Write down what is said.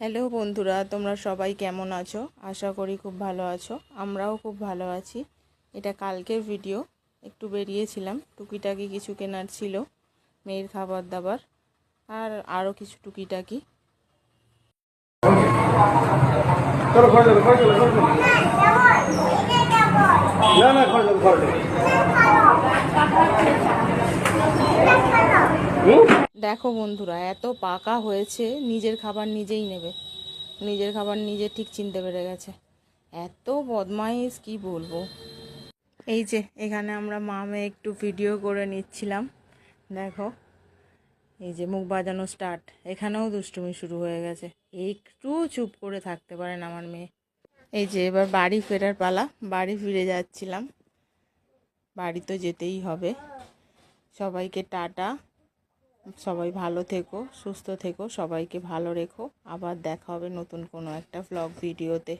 Hello বন্ধুরা তোমরা সবাই কেমন আছো? আশা করি খুব ভালো আছো। আমরাও খুব ভালো আছি। এটা কালকের ভিডিও একটু বেরিয়েছিলাম। টুকিটাকি কিছু কেনার ছিল মেয়ের খাবার দাবার আর আরও কিছু টুকিটাকি। না না? দেখো বন্ধুরা, এত পাকা হয়েছে, নিজের খাবার নিজেই নেবে। নিজের খাবার নিজে ঠিক চিনতে পেরে গেছে। এত বদমাইশ, কি বলব? এই যে, এখানে আমরা মামে একটু ভিডিও করে নিচ্ছিলাম। দেখো, এই যে মুখ বাজানো স্টার্ট এখানেও দুষ্টুমি শুরু হয়ে গেছে। একটু চুপ করে থাকতে পারেন আমার মেয়ে। এই যে, এবার বাড়ি ফেরার পালা। বাড়ি ফিরে যাচ্ছিলাম। বাড়ি তো যেতেই হবে। সবাইকে টাটা। সবাই ভালো থেকো, সুস্থ থেকো, সবাইকে ভালো রেখো। আবার দেখা হবে নতুন কোনো একটা ব্লগ ভিডিওতে।